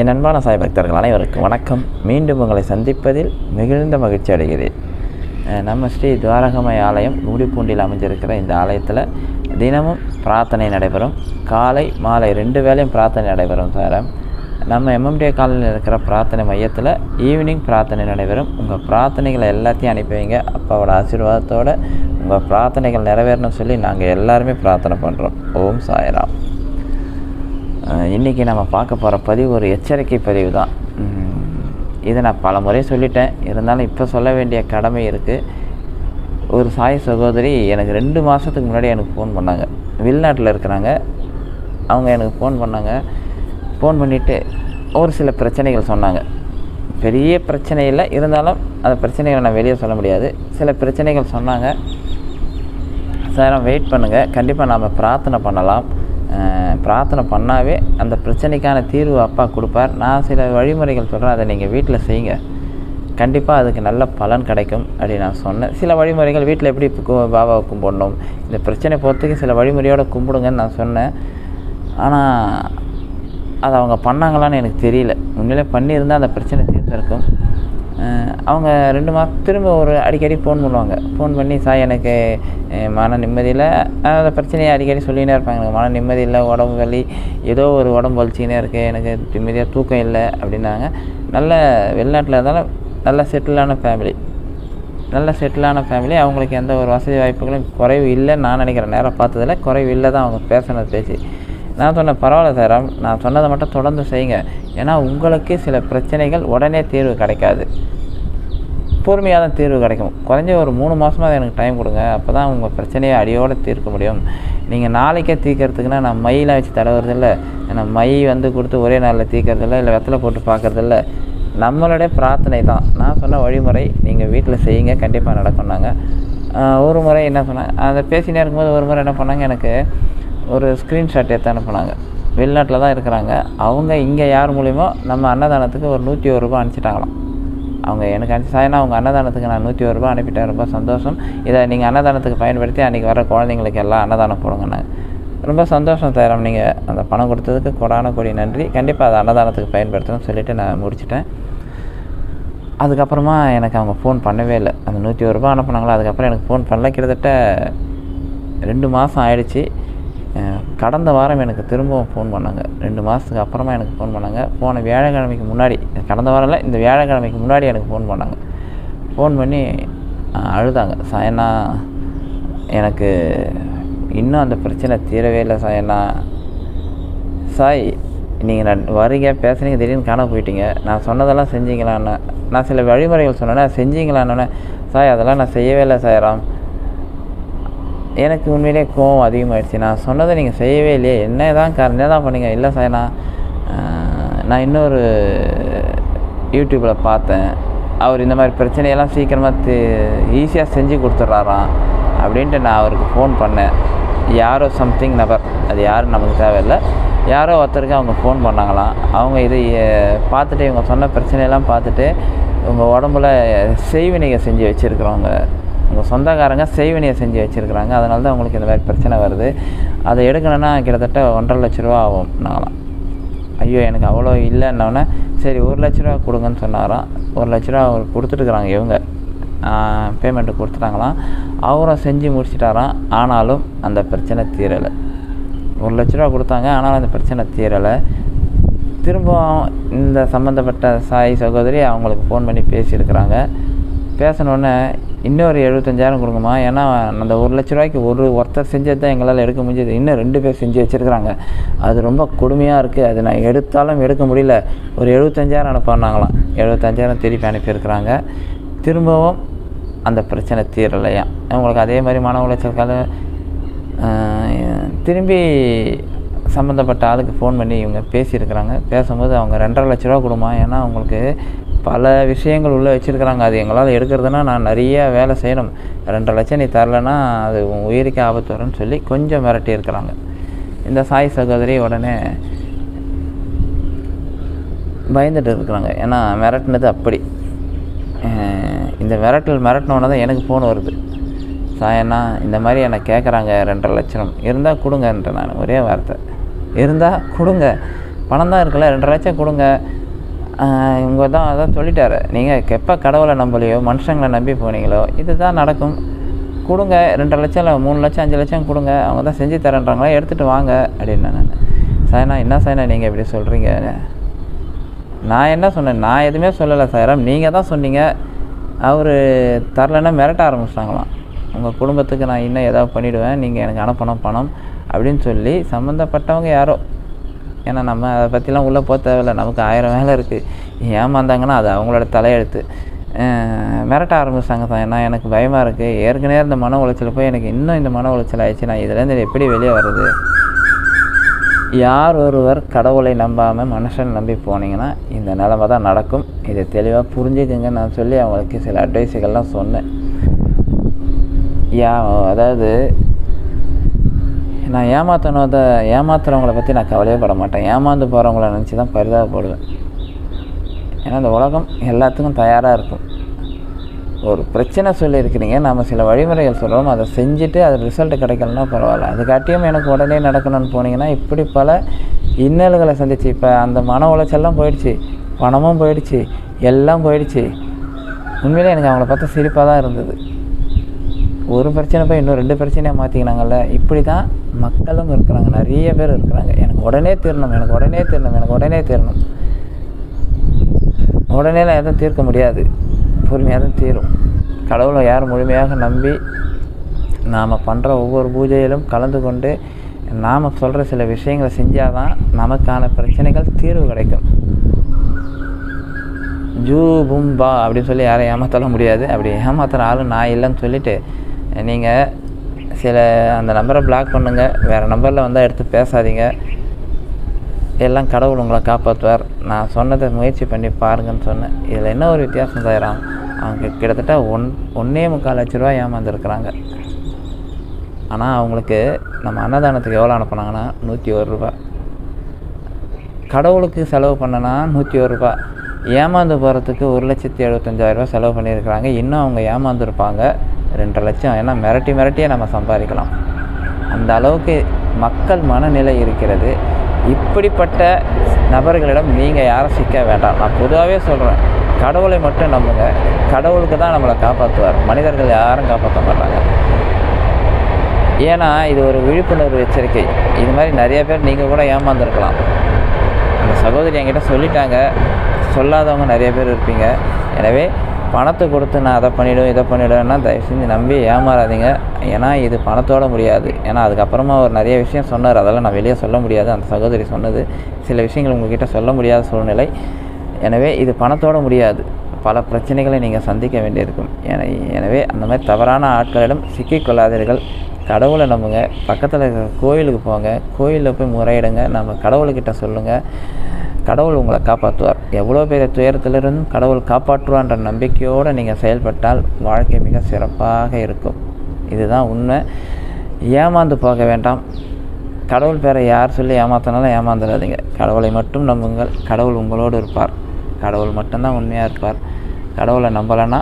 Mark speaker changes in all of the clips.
Speaker 1: என் அன்பான சாய் பக்தர்கள் அனைவருக்கும் வணக்கம். மீண்டும் உங்களை சந்திப்பதில் மிகுந்த மகிழ்ச்சி அடைகிறேன். நம்ம ஸ்ரீ துவாரகமய ஆலயம் மூடிப்பூண்டில் அமைஞ்சிருக்கிற இந்த ஆலயத்தில் தினமும் பிரார்த்தனை நடைபெறும். காலை மாலை ரெண்டு வேளையும் பிரார்த்தனை நடைபெறும் சார். நம்ம எம்எம்டிஏ காலையில் இருக்கிற பிரார்த்தனை மையத்தில் ஈவினிங் பிரார்த்தனை நடைபெறும். உங்கள் பிரார்த்தனைகளை எல்லாத்தையும் அனுப்பி வைங்க. அப்பாவோட ஆசீர்வாதத்தோடு உங்கள் பிரார்த்தனைகள் நிறைவேறணும்னு சொல்லி நாங்கள் எல்லாருமே பிரார்த்தனை பண்ணுறோம் ஓம் சாய்ராம். இன்றைக்கி நம்ம பார்க்க போகிற பதிவு ஒரு எச்சரிக்கை பதிவு தான். இதை நான் பல முறை சொல்லிட்டேன். இருந்தாலும் இப்போ சொல்ல வேண்டிய கடமை இருக்குது ஒரு சாய் சகோதரி எனக்கு ரெண்டு மாதத்துக்கு முன்னாடி எனக்கு ஃபோன் பண்ணாங்க. வெளிநாட்டில் இருக்கிறாங்க. அவங்க எனக்கு ஃபோன் பண்ணாங்க. ஃபோன் பண்ணிவிட்டு ஒரு சில பிரச்சனைகள் சொன்னாங்க. பெரிய பிரச்சனை இல்லை. இருந்தாலும் அந்த பிரச்சனைகளை நான் வெளியே சொல்ல முடியாது. சில பிரச்சனைகள் சொன்னாங்க. சார் வெயிட் பண்ணுங்கள் கண்டிப்பாக நாம் பிரார்த்தனை பண்ணலாம். பிரார்த்தனை பண்ணாவே அந்த பிரச்சனைக்கான தீர்வு அப்பா கொடுப்பார். நான் சில வழிமுறைகள் சொல்கிறேன் அதை நீங்கள் வீட்டில் செய்யுங்க. கண்டிப்பாக அதுக்கு நல்ல பலன் கிடைக்கும் அப்படி நான் சொன்னேன். சில வழிமுறைகள் வீட்டில் எப்படி பாபாவை கும்பிடணும் இந்த பிரச்சனை போகிறதுக்கு சில வழிமுறையோடு கும்பிடுங்கன்னு நான் சொன்னேன். ஆனால் அதை அவங்க பண்ணாங்களான்னு எனக்கு தெரியல. உண்மையிலே பண்ணியிருந்தால் அந்த பிரச்சனை தீர்ந்திருக்கும். அவங்க ரெண்டு மாதம் திரும்ப ஒரு அடிக்கடி ஃபோன் பண்ணுவாங்க. ஃபோன் பண்ணி சார் எனக்கு மன நிம்மதியில் அந்த பிரச்சனையை அடிக்கடி சொல்லினே இருப்பாங்க. எனக்கு மன நிம்மதி இல்லை உடம்பு வலி ஏதோ ஒரு உடம்பு வலிச்சிக்கினே இருக்குது எனக்கு நிம்மதியாக தூக்கம் இல்லை அப்படின்னாங்க. நல்ல வெளிநாட்டில் இருந்தாலும் நல்ல செட்டிலான ஃபேமிலி நல்ல செட்டிலான ஃபேமிலி அவங்களுக்கு எந்த ஒரு வசதி வாய்ப்புகளும் குறைவு இல்லைன்னு நான் நினைக்கிறேன். நேரம் பார்த்ததில் குறைவு இல்லை தான் அவங்க பேசினது பேசி நான் சொன்னேன் பரவாயில்ல சார். நான் சொன்னதை மட்டும் தொடர்ந்து செய்யுங்க. ஏன்னா உங்களுக்கு சில பிரச்சனைகள் உடனே தீர்வு கிடைக்காது. பொறுமையாக தான் தீர்வு கிடைக்கும். குறைஞ்ச ஒரு மூணு மாதமாக எனக்கு டைம் கொடுங்க. அப்போ தான் உங்கள் பிரச்சனையை அடியோடு தீர்க்க முடியும். நீங்கள் நாளைக்கே தீர்க்கறதுக்குன்னா நான் மையெலாம் வச்சு தடவுறதில்ல. ஏன்னா மை வந்து கொடுத்து ஒரே நாளில் தீர்க்கறதில்ல இல்லை வெத்தலை போட்டு பார்க்கறதில்ல நம்மளுடைய பிரார்த்தனை தான். நான் சொன்ன வழிமுறை நீங்கள் வீட்டில் செய்யுங்க. கண்டிப்பாக நடக்கும்னாங்க ஒரு முறை என்ன சொன்னாங்க அதை பேசினே இருக்கும்போது ஒரு முறை என்ன பண்ணாங்க எனக்கு ஒரு ஸ்க்ரீன்ஷாட் எடுத்து அனுப்புனாங்க. வெளிநாட்டில் தான் இருக்கிறாங்க. அவங்க இங்கே யார் மூலியமோ நம்ம அன்னதானத்துக்கு ஒரு நூற்றி ஒரு ரூபா அனுப்பிச்சிட்டாங்களாம். அவங்க எனக்கு அனுப்பிச்சு அவங்க அன்னதானத்துக்கு நான் நூற்றி ஒரு ரூபா அனுப்பிட்டேன். ரொம்ப சந்தோஷம். இதை நீங்கள் அன்னதானத்துக்கு பயன்படுத்தி அன்றைக்கி வர குழந்தைங்களுக்கு எல்லாம் அன்னதானம் போடுங்கன்னாங்க ரொம்ப சந்தோஷம் தரம் நீங்கள் அந்த பணம் கொடுத்ததுக்கு கொடான கொடி நன்றி. கண்டிப்பாக அதை அன்னதானத்துக்கு பயன்படுத்தணும்னு சொல்லிவிட்டு நான் முடிச்சிட்டேன். அதுக்கப்புறமா எனக்கு அவங்க ஃபோன் பண்ணவே இல்லை. அந்த நூற்றி ஒரு ரூபா அனுப்புனாங்களா? அதுக்கப்புறம் எனக்கு ஃபோன் பண்ணல. கிட்டத்தட்ட ரெண்டு மாதம் ஆயிடுச்சு. கடந்த வாரம் எனக்கு திரும்பவும் ஃபோன் பண்ணாங்க. ரெண்டு மாதத்துக்கு அப்புறமா எனக்கு ஃபோன் பண்ணாங்க. போன வியாழக்கிழமைக்கு முன்னாடி கடந்த வாரம் இல்லை இந்த வியாழக்கிழமைக்கு முன்னாடி எனக்கு ஃபோன் பண்ணாங்க. ஃபோன் பண்ணி அழுதாங்க. சாயண்ணா எனக்கு இன்னும் அந்த பிரச்சனை தீரவே இல்லை சாயண்ணா சாய் நீங்கள் நான் வரீங்க பேசுனீங்க திடீர்னு காண போயிட்டீங்க. நான் சொன்னதெல்லாம் செஞ்சீங்களான்னு நான் சில வழிமுறைகள் சொன்னேன்னா செஞ்சீங்களான்னு சாய் அதெல்லாம் நான் செய்யவே இல்லை சாயராம் எனக்கு உண்மையிலே கோவம் அதிகமாகிடுச்சு நான் சொன்னதை நீங்கள் செய்யவே இல்லையே. என்ன தான் காரணம் என்ன தான் பண்ணீங்க? இல்லை சார் நான் நான் இன்னொரு யூடியூப்பில் பார்த்தேன். அவர் இந்த மாதிரி பிரச்சனையெல்லாம் சீக்கிரமாக ஈஸியாக செஞ்சு கொடுத்துட்றாராம் அப்படின்ட்டு நான் அவருக்கு ஃபோன் பண்ணேன். யாரோ சம்திங் நபர். அது யாரும் நமக்கு தேவையில்லை. யாரோ ஒருத்தருக்கு அவங்க ஃபோன் பண்ணாங்களாம். அவங்க இது பார்த்துட்டு இவங்க சொன்ன பிரச்சனையெல்லாம் பார்த்துட்டு உங்கள் உடம்புல செய்வினைகள் செஞ்சு வச்சுருக்குறவங்க. உங்கள் சொந்தக்காரங்க செய்வினையை செஞ்சு வச்சுருக்குறாங்க. அதனால தான் உங்களுக்கு இந்த மாதிரி பிரச்சனை வருது. அதை எடுக்கணும்னா கிட்டத்தட்ட ஒன்றரை லட்ச ரூபா ஆகும் நாங்களாம் ஐயோ எனக்கு அவ்வளோ இல்லைன்னொன்னே சரி ஒரு லட்ச ரூபா கொடுங்கன்னு சொன்னாராம். ஒரு லட்ச ரூபா அவர் கொடுத்துட்டுருக்குறாங்க இவங்க. பேமெண்ட்டு கொடுத்துட்டாங்களாம். அவரும் செஞ்சு முடிச்சிட்டாராம். ஆனாலும் அந்த பிரச்சனை தீரலை. ஒரு லட்ச ரூபா கொடுத்தாங்க ஆனாலும் அந்த பிரச்சனை தீரலை. திரும்பவும் இந்த சம்மந்தப்பட்ட சாய் சகோதரி அவங்களுக்கு ஃபோன் பண்ணி பேசியிருக்கிறாங்க. பேசினோடனே இன்னொரு எழுபத்தஞ்சாயிரம் கொடுங்கம்மா. ஏன்னா அந்த ஒரு லட்ச ரூபாய்க்கு ஒரு ஒருத்தர் செஞ்சது தான் எங்களால் எடுக்க முடிஞ்சது. இன்னும் ரெண்டு பேர் செஞ்சு வச்சுருக்குறாங்க. அது ரொம்ப கொடுமையாக இருக்குது அது நான் எடுத்தாலும் எடுக்க முடியல. ஒரு எழுபத்தஞ்சாயிரம் அனுப்பினாங்களாம். எழுபத்தஞ்சாயிரம் திருப்பி அனுப்பியிருக்கிறாங்க. திரும்பவும் அந்த பிரச்சனை தீரலையா? அவங்களுக்கு அதே மாதிரி மன உளைச்சலுக்காக திரும்பி சம்மந்தப்பட்ட ஆளுக்கு ஃபோன் பண்ணி இவங்க பேசியிருக்கிறாங்க. பேசும்போது அவங்க ரெண்டரை லட்ச ரூபா கொடுமா ஏன்னா அவங்களுக்கு பல விஷயங்கள் உள்ளே வச்சுருக்கிறாங்க. அது எங்களால் எடுக்கிறதுனா நான் நிறைய வேலை செய்யணும். ரெண்டரை லட்சம் நீ தரலைன்னா அது உன் உயிருக்கு ஆபத்து வரும்னு சொல்லி கொஞ்சம் மிரட்டி இருக்கிறாங்க. இந்த சாய் சகோதரி உடனே பயந்துட்டு இருக்கிறாங்க. ஏன்னா மிரட்டினது அப்படி. இந்த மிரட்டல் மிரட்டினோடனே தான் எனக்கு ஃபோன் வருது. சாயண்ணா இந்த மாதிரி என்னை கேட்குறாங்க ரெண்டரை லட்சம். இருந்தால் கொடுங்கன்ற நான். ஒரே வார்த்தை. இருந்தால் கொடுங்க. பணம் தான் இருக்குல்ல ரெண்டரை லட்சம் கொடுங்க. இவங்க தான் அதான் சொல்லிட்டாரு. நீங்கள் எப்போ கடவுளை நம்பலையோ மனுஷங்களை நம்பி போனீங்களோ இதுதான் நடக்கும். கொடுங்க ரெண்டரை லட்சம் இல்லை மூணு லட்சம் அஞ்சு லட்சம் கொடுங்க. அவங்க தான் செஞ்சு தரேன்றாங்களா எடுத்துகிட்டு வாங்க அப்படின்னு நான் சாய்னா என்ன சாய்னா நீங்கள் இப்படி சொல்கிறீங்க நான் என்ன சொன்னேன்? நான் எதுவுமே சொல்லலை சாயிரம். நீங்கள் தான் சொன்னீங்க. அவர் தரலைன்னா மிரட்ட ஆரம்பிச்சிட்டாங்களாம். உங்கள் குடும்பத்துக்கு நான் இன்னும் ஏதாவது பண்ணிவிடுவேன் நீங்கள் எனக்கு அனுப்பணும் பணம் அப்படின்னு சொல்லி சம்மந்தப்பட்டவங்க யாரோ ஏன்னா நம்ம அதை பற்றிலாம் உள்ளே போக தேவையில்ல. நமக்கு ஆயிரம் வேலை இருக்குது ஏமாந்தாங்கன்னா அது அவங்களோட தலையெழுத்து. மிரட்ட ஆரம்பிச்சாங்க தான் ஏன்னா எனக்கு பயமாக இருக்குது ஏற்கனவே இந்த மன உளைச்சல் போய் எனக்கு இன்னும் இந்த மன உளைச்சல் ஆயிடுச்சு. நான் இதுலேருந்து எப்படி வெளியே வர்றது? யார் ஒருவர் கடவுளை நம்பாமல் மனுஷன் நம்பி போனீங்கன்னா இந்த நிலமை தான் நடக்கும். இதை தெளிவாக புரிஞ்சுக்குங்க. நான் சொல்லி அவங்களுக்கு சில அட்வைஸுகள்லாம் சொன்னேன். யா அதாவது நான் ஏமாத்தனதை ஏமாத்துறவங்கள பற்றி நான் கவலையே பட மாட்டேன் ஏமாந்து போகிறவங்கள நினச்சி தான் பரிதாபப்படுவேன். ஏன்னா இந்த உலகம் எல்லாத்துக்கும் தயாராக இருக்கும். ஒரு பிரச்சனை சொல்லியிருக்கிறீங்க நம்ம சில வழிமுறைகள் சொல்கிறோம் அதை செஞ்சுட்டு அது ரிசல்ட் கிடைக்கலன்னா பரவாயில்ல. அதுக்காட்டியும் எனக்கு உடனே நடக்கணும்னு போனீங்கன்னா இப்படி பல இன்னல்களை சந்திச்சு இப்போ அந்த மன உளைச்சல்லாம் போயிடுச்சு பணமும் போயிடுச்சு எல்லாம் போயிடுச்சு. உண்மையிலே எனக்கு அவங்கள பார்த்தா சிரிப்பாக தான் இருந்தது. ஒரு பிரச்சனை போய் இன்னும் ரெண்டு பிரச்சனையாக மாற்றிக்கினாங்கல்ல இப்படி தான் மக்களும் இருக்கிறாங்க நிறைய பேர் இருக்கிறாங்க. எனக்கு உடனே தீரணும் எனக்கு உடனே தீரணும் எனக்கு உடனே தீரணும். உடனேலாம் எதுவும் தீர்க்க முடியாது. பொறுமையாக தான் தீரும். கடவுளை யார் முழுமையாக நம்பி நாம் பண்ணுற ஒவ்வொரு பூஜையிலும் கலந்து கொண்டு நாம் சொல்கிற சில விஷயங்களை செஞ்சால் தான் நமக்கான பிரச்சனைகள் தீர்வு கிடைக்கும். ஜூ பும்பா அப்படின்னு சொல்லி யாரையும் ஏமாற்றலாம் முடியாது. அப்படி ஏமாத்துகிற ஆளும் நான் இல்லைன்னு சொல்லிவிட்டு நீங்கள் சில அந்த நம்பரை பிளாக் பண்ணுங்கள் வேறு நம்பரில் வந்தால் எடுத்து பேசாதீங்க. எல்லாம் கடவுள் உங்களை காப்பாற்றுவார் நான் சொன்னதை முயற்சி பண்ணி பாருங்கன்னு சொன்னேன். இதில் என்ன ஒரு வித்தியாசம் தயாராம் அவங்க கிட்டத்தட்ட ஒன் ஒன்றே முக்கால் லட்ச ரூபா ஏமாந்துருக்குறாங்க. ஆனால் அவங்களுக்கு நம்ம அன்னதானத்துக்கு எவ்வளோ அனுப்புனாங்கன்னா நூற்றி ஒரு ரூபா கடவுளுக்கு செலவு பண்ணனா நூற்றி ஒரு ரூபா ஏமாந்து போகிறதுக்கு ஒரு லட்சத்தி எழுபத்தஞ்சாயிரரூபா செலவு பண்ணியிருக்கிறாங்க. இன்னும் அவங்க ஏமாந்துருப்பாங்க. ரெண்டரை லட்சம். ஏன்னா மிரட்டி மிரட்டியே நம்ம சம்பாதிக்கலாம். அந்த அளவுக்கு மக்கள் மனநிலை இருக்கிறது. இப்படிப்பட்ட நபர்களிடம் நீங்கள் யாரும் சிக்க வேண்டாம். நான் பொதுவாகவே சொல்கிறேன் கடவுளை மட்டும் நம்புங்க. கடவுளுக்கு தான் நம்மளை காப்பாற்றுவார் மனிதர்கள் யாரும் காப்பாற்ற மாட்டாங்க. ஏன்னா இது ஒரு விழிப்புணர்வு எச்சரிக்கை. இது மாதிரி நிறைய பேர் நீங்கள் கூட ஏமாந்துருக்கலாம். அந்த சகோதரி என்கிட்ட சொல்லிட்டாங்க. சொல்லாதவங்க நிறைய பேர் இருப்பீங்க. எனவே பணத்தை கொடுத்து நான் அதை பண்ணிவிடுவேன் இதை பண்ணிவிடுவேன்னா தயவு செஞ்சு நம்பி ஏமாறாதீங்க. ஏன்னா இது பணத்தோட முடியாது. ஏன்னா அதுக்கப்புறமா அவர் நிறைய விஷயம் சொன்னார். அதெல்லாம் நான் வெளியே சொல்ல முடியாது. அந்த சகோதரி சொன்னது சில விஷயங்கள் உங்ககிட்ட சொல்ல முடியாத சூழ்நிலை. எனவே இது பணத்தோட முடியாது. பல பிரச்சனைகளை நீங்கள் சந்திக்க வேண்டியிருக்கும். என- எனவே அந்த மாதிரி தவறான ஆட்களிடம் சிக்கிக்கொள்ளாதீர்கள். கடவுளை நம்புங்க. பக்கத்தில் இருக்கிற கோயிலுக்கு போங்க. கோயிலில் போய் முறையிடுங்க. நம்ம கடவுள்கிட்ட சொல்லுங்கள் கடவுள் உங்களை காப்பாற்றுவார். எவ்வளோ பெரிய துயரத்திலிருந்தும் கடவுள் காப்பாற்றுவான்ற நம்பிக்கையோடு நீங்கள் செயல்பட்டால் வாழ்க்கை மிக சிறப்பாக இருக்கும். இதுதான் உண்மை. ஏமாந்து போக வேண்டாம். கடவுள் பேரை யார் சொல்லி ஏமாத்தினாலும் ஏமாந்துடாதீங்க. கடவுளை மட்டும் நம்புங்கள். கடவுள் உங்களோடு இருப்பார். கடவுள் மட்டும்தான் உண்மையாக இருப்பார். கடவுளை நம்பலைன்னா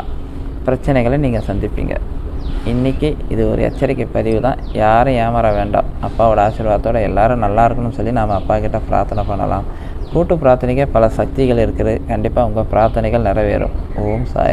Speaker 1: பிரச்சனைகளை நீங்கள் சந்திப்பீங்க. இன்றைக்கி இது ஒரு எச்சரிக்கை பதிவு தான். யாரும் ஏமாற வேண்டாம். அப்பாவோட ஆசீர்வாதத்தோடு எல்லாரும் நல்லா இருக்கணும்னு சொல்லி நாம் அப்பா கிட்ட பிரார்த்தனை பண்ணலாம். கூட்டு பிரார்த்தனைக்கு பல சக்திகள் இருக்குது கண்டிப்பாக உங்கள் பிரார்த்தனைகள் நிறைவேறும். ஓம் சாய்.